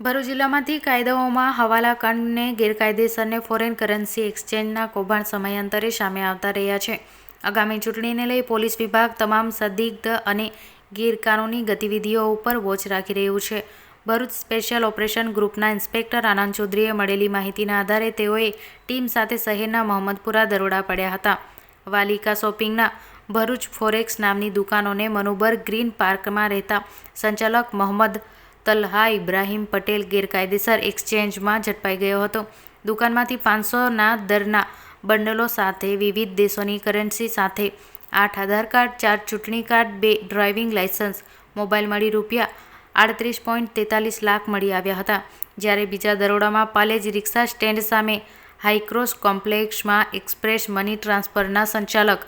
ભરૂચ જિલ્લામાંથી કાયદાઓમાં હવાલા કાંડને ગેરકાયદેસરને foreign currency એક્સચેન્જના કૌભાંડ સમયાંતરે સામે આવતા રહ્યા છે. આગામી ચૂંટણીને લઈ પોલીસ વિભાગ તમામ સંદિગ્ધ અને ગેરકાનૂની ગતિવિધિઓ ઉપર વોચ રાખી રહ્યું છે. ભરૂચ સ્પેશિયલ ઓપરેશન ગ્રુપના ઇન્સ્પેક્ટર આનંદ ચૌધરીએ મળેલી માહિતીના આધારે તેઓએ ટીમ સાથે શહેરના મોહમ્મદપુરા દરોડા પડ્યા હતા. વાલિકા શોપિંગના ભરૂચ ફોરેક્સ નામની દુકાનોને મનુબર ગ્રીન પાર્કમાં રહેતા સંચાલક મોહમ્મદ તલ્હા ઇબ્રાહીમ પટેલ ગેરકાયદેસર એક્સચેન્જમાં ઝડપાઈ ગયો હતો. દુકાનમાંથી પાંચસોના દરના બંડલો સાથે વિવિધ દેશોની કરન્સી સાથે આઠ આધાર કાર્ડ, ચાર ચૂંટણી કાર્ડ, બે ડ્રાઇવિંગ લાયસન્સ મોબાઈલ મળી રૂપિયા આડત્રીસ પોઈન્ટ તેતાલીસ લાખ મળી આવ્યા હતા. જ્યારે બીજા દરોડામાં પાલેજ રિક્ષા સ્ટેન્ડ સામે હાઈક્રોસ કોમ્પ્લેક્સમાં એક્સપ્રેસ મની ટ્રાન્સફરના સંચાલક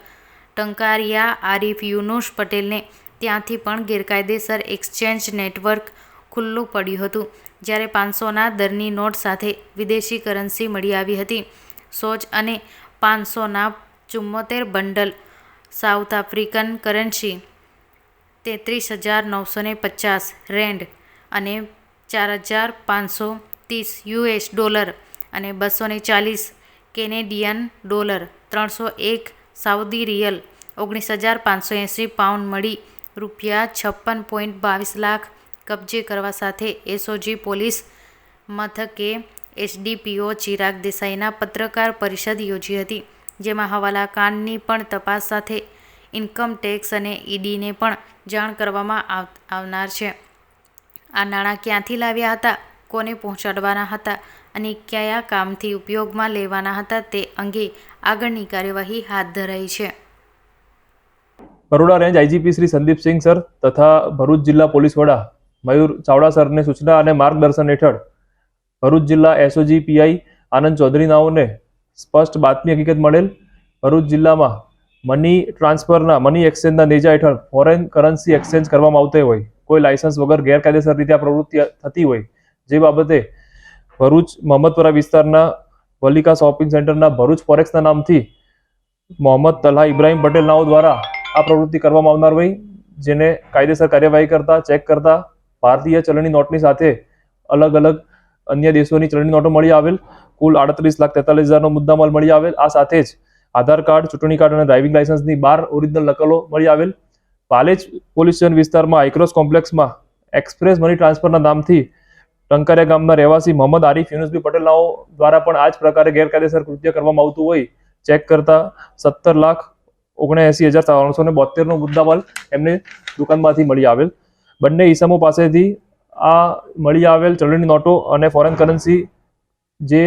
ટંકારિયા આરિફ યુનુસ પટેલને ત્યાંથી પણ ગેરકાયદેસર એક્સચેન્જ નેટવર્ક ખુલ્લું પડ્યું હતું. જ્યારે પાંચસોના દરની નોટ સાથે વિદેશી કરન્સી મળી આવી હતી. સોજ અને પાંચસોના ચુમ્મોતેર બંડલ સાઉથ આફ્રિકન કરન્સી, તેત્રીસ હજાર નવસો ને પચાસ રેન્ડ અને ચાર હજાર પાંચસો ત્રીસ યુએસ ડોલર અને બસો ને ચાલીસ કેનેડિયન ડોલર, ત્રણસો એક સાઉદી રિયલ, ઓગણીસ હજાર પાંચસો એંસી પાઉન્ડ મળી રૂપિયા છપ્પન પોઈન્ટ બાવીસ લાખ કબજે કરવા સાથે એસઓજી પોલીસ મથકે એસડીપીઓ ચિરાગ દેસાઈના પત્રકાર પરિષદ યોજી હતી, જેમાં હવાલા કાંડની પણ તપાસ સાથે ઇન્કમ ટેક્સ અને ઈડીને પણ જાણ કરવામાં આવનાર છે. આ નાણાં ક્યાંથી લાવ્યા હતા, કોને પહોંચાડવાના હતા અને કયા કામથી ઉપયોગમાં લેવાના હતા તે અંગે આગળની કાર્યવાહી હાથ ધરાઈ છે. Baroda range IGP Shri Sandeepsinh sir, તથા ભરૂચ જિલ્લા પોલીસ વડા મયુર ચાવડા સરની સૂચના અને માર્ગદર્શન હેઠળ ભરૂચ જિલ્લા એસઓજી પીઆઈ આનંદ ચૌધરી નાઓને સ્પષ્ટ બાતમી હકીકત મળેલ ભરૂચ જિલ્લામાં મની ટ્રાન્સફરના, મની એક્સચેન્જના નેજા હેઠળ ફોરેન કરન્સી એક્સચેન્જ કરવામાં આવતી હોય, કોઈ લાયસન્સ વગર ગેરકાયદેસર રીતે આ પ્રવૃત્તિ થતી હોય, જે બાબતે ભરૂચ મોહમ્મદપુરા વિસ્તારના વલિકા શોપિંગ સેન્ટરના ભરૂચ ફોરેક્સના નામથી મોહમ્મદ તલ્હા ઇબ્રાહીમ પટેલ નાઓ દ્વારા આ પ્રવૃત્તિ કરવામાં આવનાર હોય, જેને કાયદેસર કાર્યવાહી કરતા, ચેક કરતા ભારતીય ચલણી નોટની સાથે અલગ અલગ અન્ય દેશોની ચલણી નોટો મળી આવેલ. કુલ આડત્રીસ લાખ તેતાલીસ હજારનો મુદ્દામાલ મળી આવેલ. આ સાથે જ આધાર કાર્ડ, ચૂંટણી કાર્ડ અને ડ્રાઇવિંગ લાયસન્સની બાર ઓરિજિનલ નકલો મળી આવેલ. પાલેજ પોલીસ સ્ટેશન વિસ્તારમાં આઇક્રોસ કોમ્પ્લેક્સમાં એક્સપ્રેસ મની ટ્રાન્સફરના નામથી ટંકારિયા ગામના રહેવાસી મોહમ્મદ આરિફ, યુનુસબી પટેલનાઓ દ્વારા પણ આ જ પ્રકારે ગેરકાયદેસર કૃત્ય કરવામાં આવતું હોય. ચેક કરતા સત્તર લાખ ઓગણએસી હજાર ત્રણસો ને બોતેરનો મુદ્દામાલ એમને દુકાનમાંથી મળી આવેલ. બંને ઈસમો પાસેથી આ મળી આવેલ ચલણી નોટો અને ફોરેન કરન્સી જે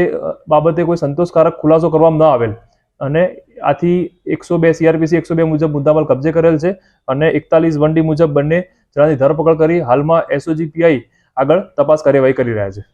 બાબતે કોઈ સંતોષકારક ખુલાસો કરવામાં ન આવેલ. અને આથી એકસો બે સીઆરપીસી એકસો બે મુજબ મુદ્દામાલ કબજે કરેલ છે અને એકતાલીસ વન મુજબ બંને જણાની ધરપકડ કરી હાલમાં એસઓજી પીઆઈ આગળ તપાસ કાર્યવાહી કરી રહ્યા છે.